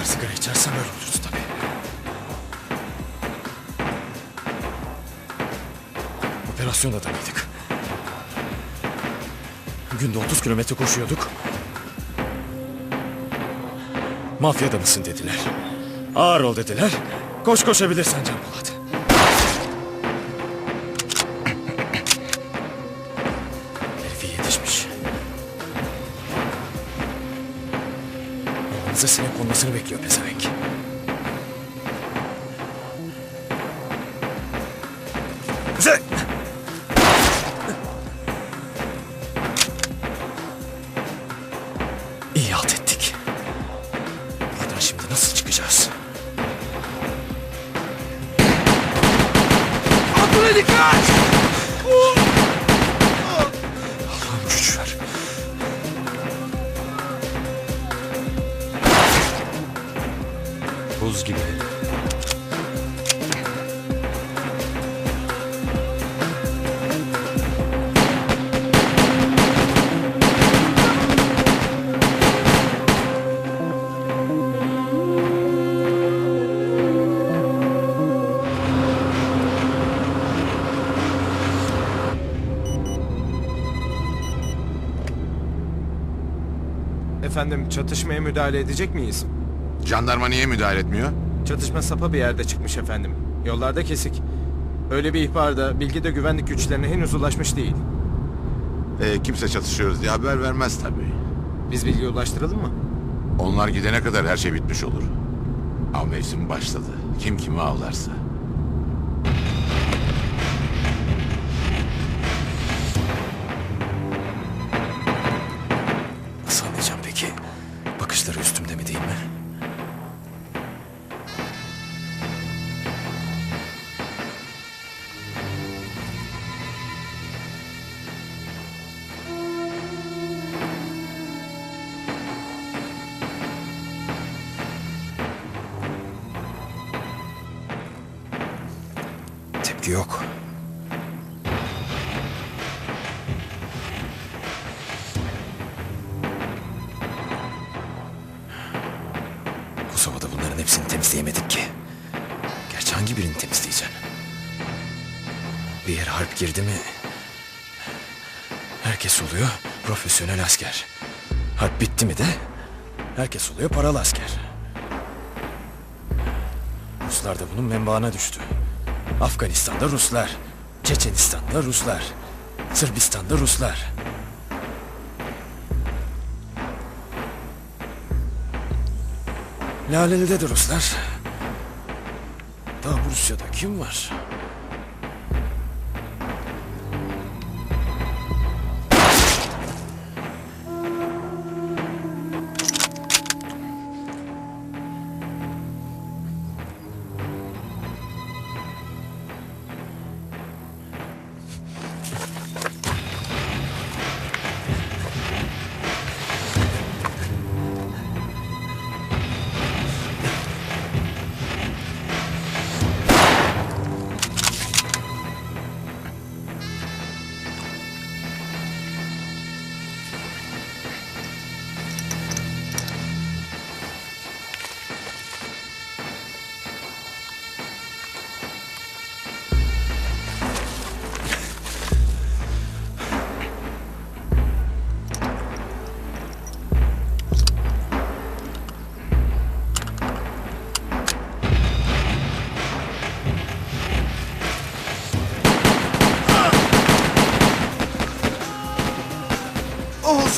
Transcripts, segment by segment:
kadar sigara içersen öyle oluruz tabii. Operasyonda da mıydık? Günde 30 kilometre koşuyorduk. Mafyada mısın dediler. Ağır ol dediler. Koş koşabilirsen Can Polat. Herifi yetişmiş. Sinek konmasını bekliyor pezevenk. İyi halt ettik. Buradan şimdi nasıl çıkacağız? Abdül'e dikkat! Efendim çatışmaya müdahale edecek miyiz? Jandarma niye müdahale etmiyor? Çatışma sapa bir yerde çıkmış efendim. Yollarda kesik. Öyle bir ihbarda bilgi de güvenlik güçlerine henüz ulaşmış değil. Ee, kimse çatışıyoruz diye haber vermez tabii. Biz bilgi ulaştıralım mı? Onlar gidene kadar her şey bitmiş olur. Av mevsimi başladı. Kim kimi avlarsa. Bakışları üstümde mi değil mi? Tepki yok. Temizleyemedik ki. Gerçi hangi birini temizleyeceksin? Bir yere harp girdi mi... Herkes oluyor profesyonel asker. Harp bitti mi de... Herkes oluyor paralı asker. Ruslar da bunun menbaına düştü. Afganistan'da Ruslar. Çeçenistan'da Ruslar. Sırbistan'da Ruslar. Laleli'de de Ruslar. Daha bu Rusya'da kim var?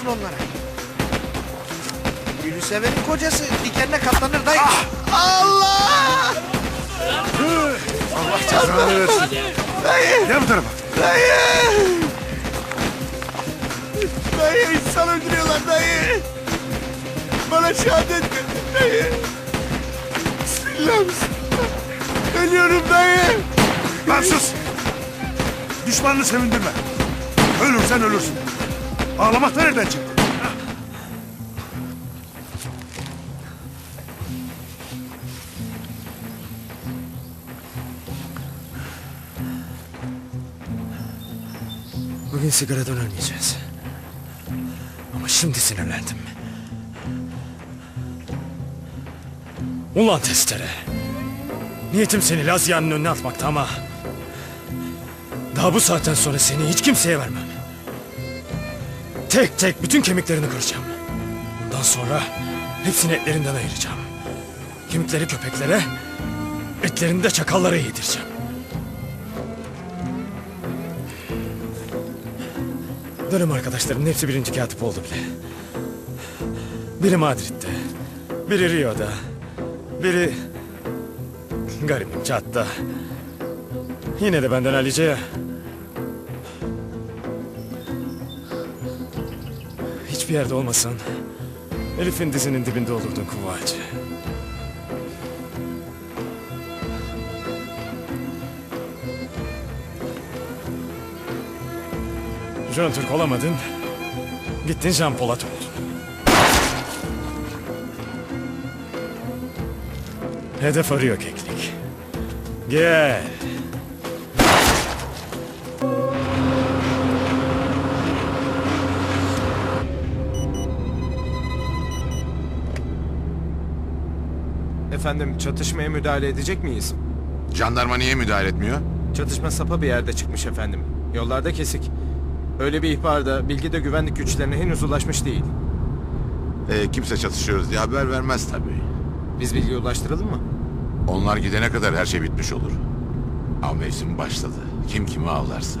Olsun onlara. Gülüsever'in kocası dikenine katlanır dayı. Allah! Allah cezanı versin. Gel bu tarafa. Dayı! Dayı insan öldürüyorlar dayı. Bana şehadet ver dayı. Bismillah bismillah. Ölüyorum dayı. Lan sus! Düşmanını sevindirme. Ölürsen ölürsün. Ağlamak da nereden çıktı? Bugün sigaradan ölmeyeceğiz. Ama şimdi sinirlendim. Ulan testere. Niyetim seni Lazia'nın önüne atmaktı ama... Daha bu saatten sonra seni hiç kimseye vermem. Tek tek bütün kemiklerini kıracağım. Bundan sonra hepsini etlerinden ayıracağım. Kemikleri köpeklere, etlerini de çakallara yedireceğim. Dönem arkadaşlarımın hepsi birinci katip oldu bile. Biri Madrid'de, biri Rio'da, biri garibim Çat'ta. Yine de benden Alice'ye. Hiçbir yerde olmasan Elif'in dizinin dibinde olurdun kuvacı. Jön Türk olamadın. Gittin Jean Polat oldun. Hedef arıyor keklik. Gel. Efendim çatışmaya müdahale edecek miyiz? Jandarma niye müdahale etmiyor? Çatışma sapa bir yerde çıkmış efendim. Yollarda kesik. Öyle bir ihbar da bilgi de güvenlik güçlerine henüz ulaşmış değil. Ee, kimse çatışıyoruz diye haber vermez tabii. Biz bilgi ulaştıralım mı? Onlar gidene kadar her şey bitmiş olur. Av mevsimi başladı. Kim kimi avlarsa.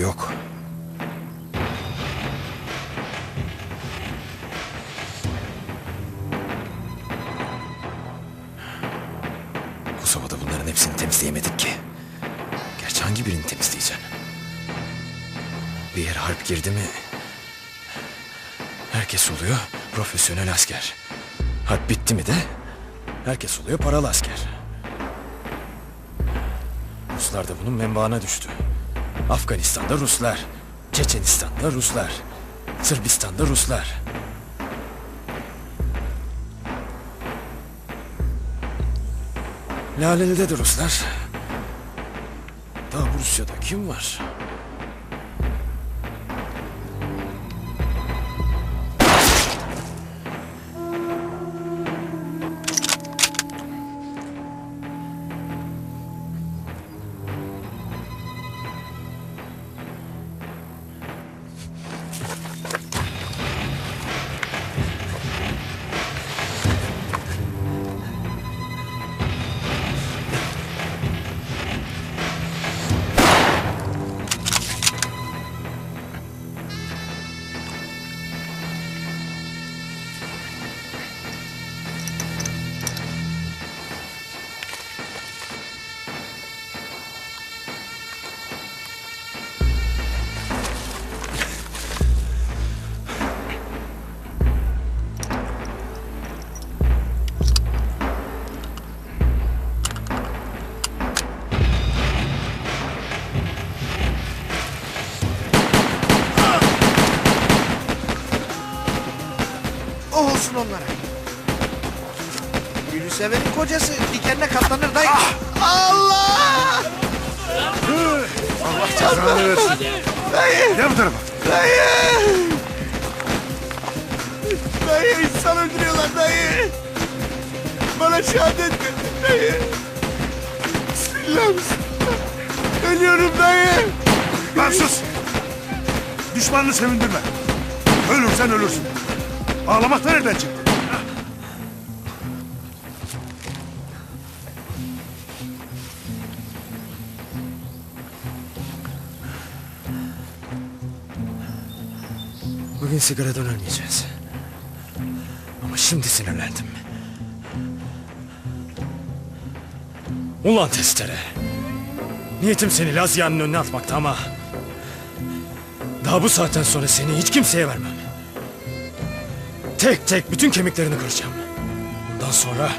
Yok. Kosova'da bunların hepsini temizleyemedik ki. Gerçi hangi birini temizleyeceksin? Bir yer harp girdi mi... Herkes oluyor profesyonel asker. Harp bitti mi de herkes oluyor paralı asker. Ruslar da bunun menbaına düştü. Afganistan'da Ruslar, Çeçenistan'da Ruslar, Sırbistan'da Ruslar. Laleli'de de Ruslar. Daha bu Rusya'da kim var? Olsun onlara. Gülüseven'in kocası dikenine katlanır dayı. Allah! Allah cezanı versin. Gel bu tarafa. Dayı! Dayı insan öldürüyorlar dayı. Bana şehadet verdin dayı. Bismillah. Ölüyorum dayı. Lan sus. Düşmanını sevindirme. Ölürsen ölürsün. Ağlamak nereden çıktı? Bugün sigaradan ölmeyeceğiz. Ama şimdi sinirlendim. Ulan testere. Niyetim seni Lazia'nın önüne atmaktı ama... Daha bu saatten sonra seni hiç kimseye vermem. Tek tek bütün kemiklerini kıracağım. Bundan sonra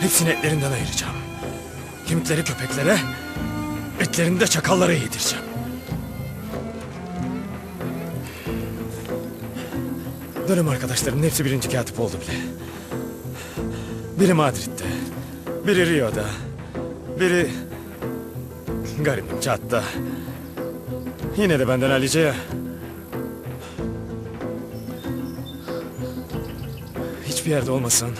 hepsini etlerinden ayıracağım. Kemikleri köpeklere, Etlerini de çakallara yedireceğim. Dönem arkadaşlarımın hepsi birinci katip oldu bile. Biri Madrid'de, biri Rio'da, biri garibim Çat'ta. Yine de benden Alice'ye. Hiçbir yerde olmasan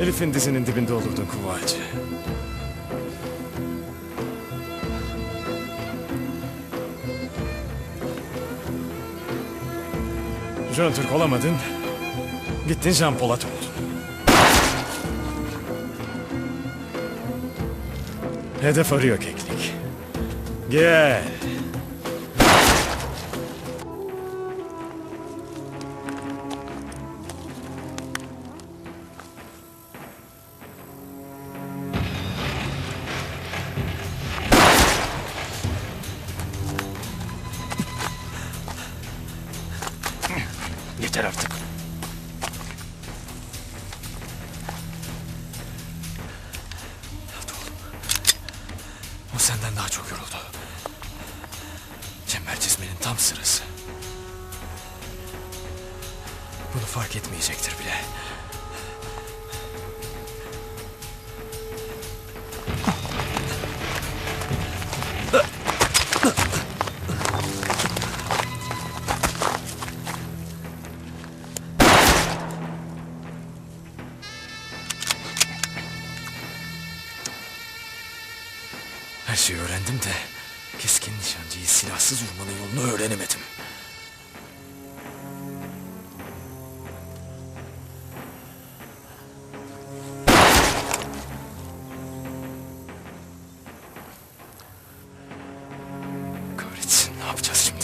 Elif'in dizinin dibinde olurdun kuvacı. Jön Türk olamadın. Gittin Jean Polat oldun. Hedef arıyor keklik. Gel. O senden daha çok yoruldu. Çember çizmenin tam sırası. Bunu fark etmeyecektir bile. Her şeyi öğrendim de... ...keskin nişancıyı silahsız vurmanın yolunu öğrenemedim. Kahretsin ne yapacağız şimdi?